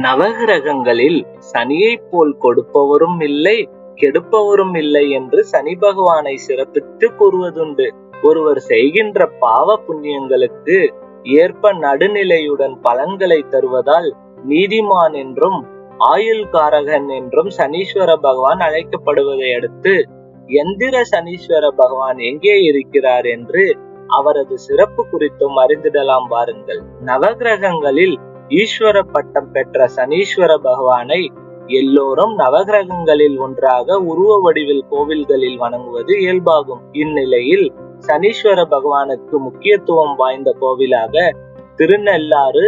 நவகிரகங்களில் சனியைப் போல் கொடுப்பவரும் இல்லை கெடுப்பவரும் இல்லை என்று சனி பகவானை சிறப்பித்து கூறுவதுண்டு. ஒருவர் செய்கின்ற பாவ புண்ணியங்களுக்கு ஏற்ப நடுநிலையுடன் பலன்களை தருவதால் நீதிமான் என்றும் ஆயுள் காரகன் என்றும் சனீஸ்வர பகவான் அழைக்கப்படுவதை அடுத்து எந்திர சனீஸ்வர பகவான் எங்கே இருக்கிறார் என்று அவரது சிறப்பு குறித்தும் அறிந்திடலாம் வாருங்கள். நவகிரகங்களில் ஈஸ்வர பட்டம் பெற்ற சனீஸ்வர பகவானை எல்லோரும் நவகிரகங்களில் ஒன்றாக உருவ வடிவில் கோவில்களில் வணங்குவது இயல்பாகும். இந்நிலையில் சனீஸ்வர பகவானுக்கு முக்கியத்துவம் வாய்ந்த கோவிலாக திருநெல்லாறு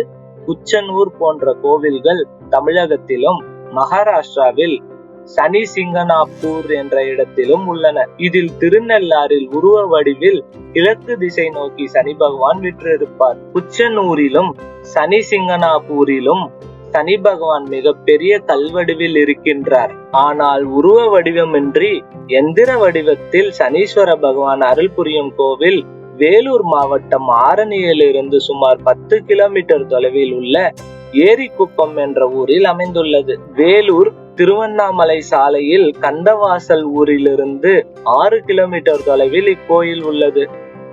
குச்சனூர் போன்ற கோவில்கள் தமிழகத்திலும் மகாராஷ்டிராவில் சனி சிங்கனாப்பூர் என்ற இடத்திலும் உள்ளன. இதில் திருநெல்லாரில் உருவ வடிவில் கிழக்கு திசை நோக்கி சனி பகவான் விற்றிருப்பார் உச்சனூரிலும் சனி சிங்கனாப்பூரிலும் சனி பகவான் மிக பெரிய கல்வடிவில் இருக்கின்றார். ஆனால் உருவ வடிவமின்றி எந்திர வடிவத்தில் சனீஸ்வர பகவான் அருள் புரியும் கோவில் வேலூர் மாவட்டம் ஆரணியிலிருந்து சுமார் பத்து கிலோமீட்டர் தொலைவில் உள்ள ஏரிக்குப்பம் என்ற ஊரில் அமைந்துள்ளது. வேலூர் திருவண்ணாமலை சாலையில் கந்தவாசல் ஊரிலிருந்து ஆறு கிலோமீட்டர் தொலைவில் இக்கோயில் உள்ளது.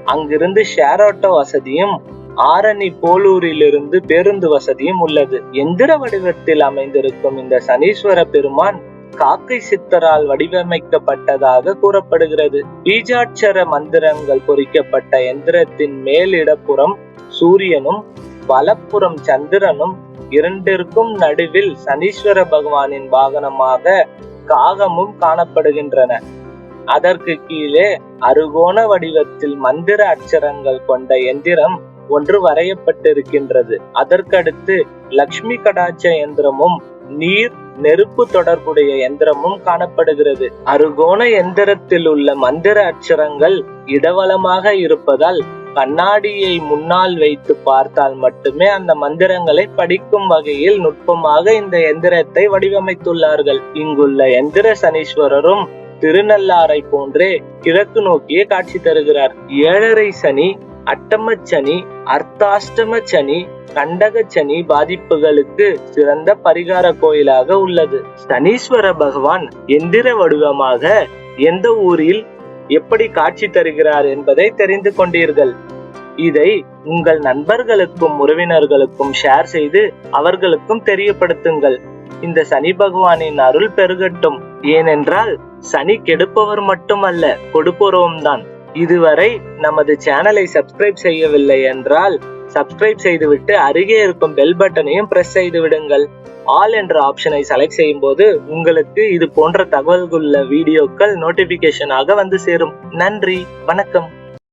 அங்கிருந்து ஷேர் ஆட்டோ வசதியும் ஆரணி போலூரிலிருந்து பேருந்து வசதியும் உள்ளது. எந்திர வடிவத்தில் அமைந்திருக்கும் இந்த சனீஸ்வர பெருமான் காக்கை சித்தரால் வடிவமைக்கப்பட்டதாக கூறப்படுகிறது. பீஜாட்சர மந்திரங்கள் பொறிக்கப்பட்ட எந்திரத்தின் மேலிடப்புறம் சூரியனும் வலப்புறம் சந்திரனும் இரண்டிற்கும் நடுவில் சனீஸ்வர பகவானின் வாகனமாக காகமும் காணப்படுகின்றன. அதற்கு கீழே அருகோண வடிவத்தில் மந்திர அச்சரங்கள் கொண்ட எந்திரம் ஒன்று வரையப்பட்டிருக்கின்றது. அதற்கடுத்து லக்ஷ்மி கடாட்ச எந்திரமும் நீர் நெருப்பு தொடர்புடைய எந்திரமும் காணப்படுகிறது. அருகோண எந்திரத்தில் உள்ள மந்திர அச்சரங்கள் இடவலமாக இருப்பதால் கண்ணாடியை முன்னால் வைத்து பார்த்தால் மட்டுமே அந்த மந்திரங்களை படிக்கும் வகையில் நுட்பமாக இந்த எந்திரத்தை வடிவமைத்துள்ளார்கள். இங்குள்ள எந்திர சனீஸ்வரரும் திருநள்ளாரை போன்றே கிழக்கு நோக்கியே காட்சி தருகிறார். ஏழரை சனி அட்டம சனி அர்த்தாஷ்டம சனி கண்டக சனி பாதிப்புகளுக்கு சிறந்த பரிகார கோயிலாக உள்ளது. சனீஸ்வர பகவான் எந்திர வடிவமாக எந்த ஊரில் எப்படி காட்சி தருகிறார் என்பதை தெரிந்து கொண்டீர்கள். இதை உங்கள் நண்பர்களுக்கும் உறவினர்களுக்கும் ஷேர் செய்து அவர்களுக்கும் தெரியப்படுத்துங்கள். இந்த சனி பகவானின் அருள் பெருகட்டும். ஏனென்றால் சனி கெடுப்பவர் மட்டுமல்ல கொடுப்போரும் தான் இதுவரை நமது சேனலை சப்ஸ்கிரைப் செய்யவில்லை என்றால் சப்ஸ்கிரைப் செய்துவிட்டு அருகே இருக்கும் பெல் பட்டனையும் பிரஸ் செய்து விடுங்கள். ஆல் என்ற ஆப்ஷனை செலக்ட் செய்யும் போது உங்களுக்கு இது போன்ற தகவல்களுள்ள வீடியோக்கள் நோட்டிபிகேஷனாக வந்து சேரும். நன்றி வணக்கம்.